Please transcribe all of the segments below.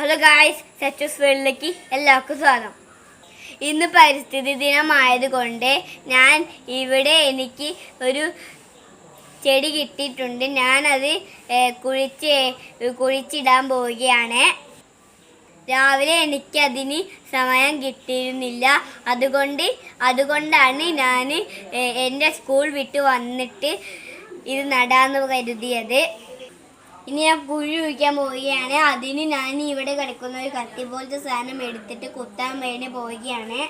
Hello guys സെറ്റസ് വേൾഡിലേക്ക് എല്ലാവർക്കും സ്വാഗതം. ഇന്ന് പരിസ്ഥിതി ദിനമായതുകൊണ്ട് ഞാൻ ഇവിടെ എനിക്ക് ഒരു ചെടി കിട്ടിയിട്ടുണ്ട്. ഞാനത് കുഴിച്ച് കുഴിച്ചിടാൻ പോവുകയാണ്. രാവിലെ എനിക്കതിന് സമയം കിട്ടിയിരുന്നില്ല. അതുകൊണ്ട് അതുകൊണ്ടാണ് ഞാൻ എന്റെ സ്കൂൾ വിട്ട് വന്നിട്ട് ഇത് നടാന്ന് കരുതിയത്. ഇനി ഞാൻ കുഴി ഒഴിക്കാൻ പോവുകയാണ്. അതിന് ഞാൻ ഇവിടെ കിടക്കുന്ന ഒരു കത്തി പോലത്തെ സാധനം എടുത്തിട്ട് കുത്താൻ വേണ്ടി പോവുകയാണ്.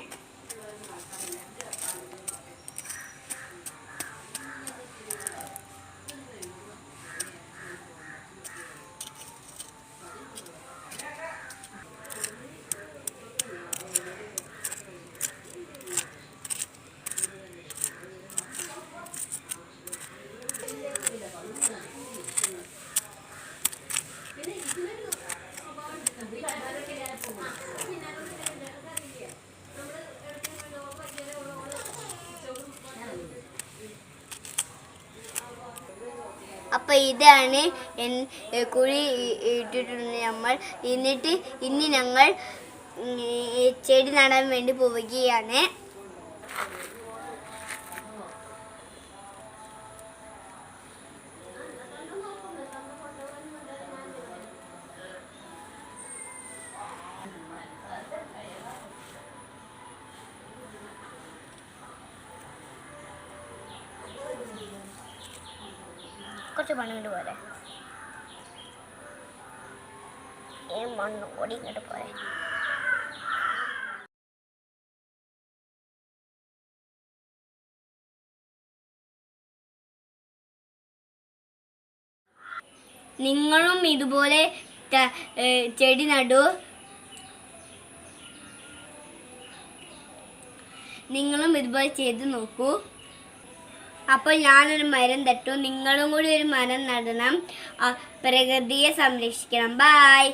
അപ്പൊ ഇതാണ് കുഴി ഇട്ടിട്ടുണ്ട് നമ്മൾ. എന്നിട്ട് ഇനി ഞങ്ങൾ ചെടി നടാൻ വേണ്ടി പോവുകയാണ്. കുറച്ച് മണ്ണ് ഇങ്ങോട്ട് പോരെ ഈ മണ്ണ് ഓടി ഇങ്ങോട്ട് പോരെ നിങ്ങളും ഇതുപോലെ ചെടി നടൂ. നിങ്ങളും ഇതുപോലെ ചെയ്ത് നോക്കൂ. അപ്പോൾ ഞാനൊരു മരം തട്ടു. നിങ്ങളും കൂടി ഒരു മരം നടണം. പ്രകൃതിയെ സംരക്ഷിക്കണം. ബായ്